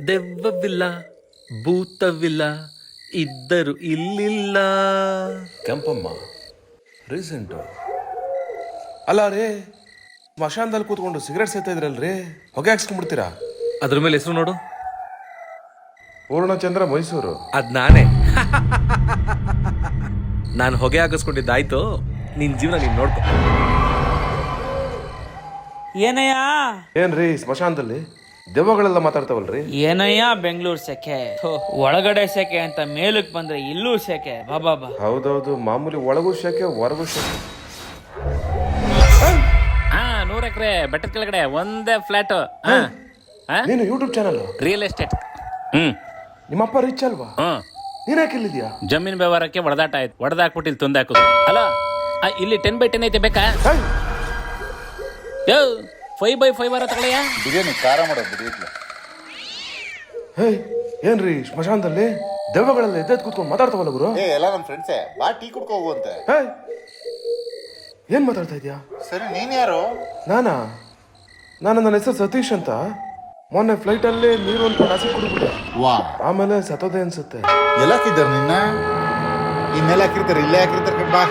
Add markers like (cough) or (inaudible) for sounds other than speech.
ದೆವ್ವವಿಲ್ಲ ಭೂತವಿಲ್ಲ ಇದ್ದರು ಇಲ್ಲಿಲ್ಲ. ಕೆಂಪಮ್ಮ ರೀಸೆಂಟು ಅಲ್ಲ ರೀ ಸ್ಮಶಾನದಲ್ಲಿ ಕೂತ್ಕೊಂಡು ಸಿಗರೇಟ್ ಸೇತಾ ರೀ ಹೊಗೆ ಹಾಕ್ಸ್ಕೊಂಡ್ಬಿಡ್ತೀರಾ? ಅದ್ರ ಮೇಲೆ ಹೆಸರು ನೋಡು. ಪೂರ್ಣಚಂದ್ರ ಮೈಸೂರು. ಅದ್ ನಾನೇ. (laughs) ನಾನು ಹೊಗೆ ಹಾಕಿಸ್ಕೊಂಡಿದ್ದಾಯ್ತು ನಿನ್ ಜೀವನ ನೀನ್ ನೋಡ್ಕೊ. ಏನಯ್ಯ? ಏನ್ರಿ ಸ್ಮಶಾನದಲ್ಲಿ ದೆವ್ವಗಳೆಲ್ಲ ಮಾತಾಡ್ತಾವಲ್ರಿ? ಏನಯ್ಯ? ಬೆಂಗಳೂರು ಸೆಕೆ. ಥು, ಒಳಗಡೆ ಸೆಕೆ ಅಂತ ಮೇಲಕ್ ಬಂದ್ರೆ ಇಲ್ಲೂ ಸೆಕೆ. ಬಾಬಾ ಬಾ ಹೌದೌದು ಮಾಮೂಲಿ ಒಳಗೂ ಸೆಕೆ ಹೊರಗೂ ಸೆಕೆ. ಹಾ ನೂರ ಎಕರೆ ಬೆಟ್ಟದ ಕೆಳಗಡೆ ಒಂದೇ ಫ್ಲಾಟ್ ನೀನು YouTube channel real estate hmm. ನಿಮ್ಮಪ್ಪ ರಿಚ್ ಅಲ್ವಾ? ಹ್ಮ್. ನೀನ್ ಯಾಕೆ ಇಲ್ಲಿದ್ಯಾ ಜಮೀನ್ ವ್ಯವಹಾರಕ್ಕೆ ಒಡೆದಾಟ ಆಯ್ತು. ಹೊಡೆದಾಕ್ಬಿಟ್ಟು ಇಲ್ಲಿ ತಂದು ಹಾಕುದು. ಅಲ್ಲ ಆ, ಇಲ್ಲಿ ಟೆನ್ ಬೈ ಟೆನ್ ಐತೆ ಬೇಕಾ! ಯೋ! ಫೈವ್ ಬೈ ಫೈವ್ ಅರ ತಗೊಳ್ಳಿಯ? ಬಿರಿಯಾನಿ ಖಾರ ಮಾಡೋದು ಬಿರಿಯಾನಿ ಹೇಯ್ ಏನ್ರಿ ಸ್ಮಶಾನದಲ್ಲಿ ದೆವ್ವಗಳೆಲ್ಲ ಎದ್ದೆದ್ ಕೂತ್ಕೊಂಡು ಮಾತಾಡ್ತಾವಲ್ಲ ಗುರು? ಏ ಎಲ್ಲ ನಮ್ಮ ಫ್ರೆಂಡ್ಸೇ ಬಾ ಟೀ ಕುಡ್ಕೊ ಹೋಗುವಂತೆ ಹೇಯ್ ಏನ್ ಮಾತಾಡ್ತಾ ಇದ್ಯಾ? ಸರಿ ನೀನ್ ಯಾರು? ನಾನಾ? ನಾನು ನನ್ನ ಹೆಸರು ಸತೀಶ್ ಅಂತ. ಮೊನ್ನೆ ಫ್ಲೈಟ್ ಅಲ್ಲಿ ನೀರು ಒಂದು ಹಸಿ ಕುಡಿದ್ಬಿಟ್ಟೆ. ವಾ. ಆಮೇಲೆ ಸತೋದೆ ಅನ್ಸುತ್ತೆ. ಎಲ್ಲ ಹಾಕಿದ್ದಾರೆ ನಿನ್ನ? ಇನ್ನೆಲ್ಲ ಹಾಕಿರ್ತಾರೆ ಇಲ್ಲೇ ಹಾಕಿರ್ತಾರೆ ಕಣ್ ಬಾ.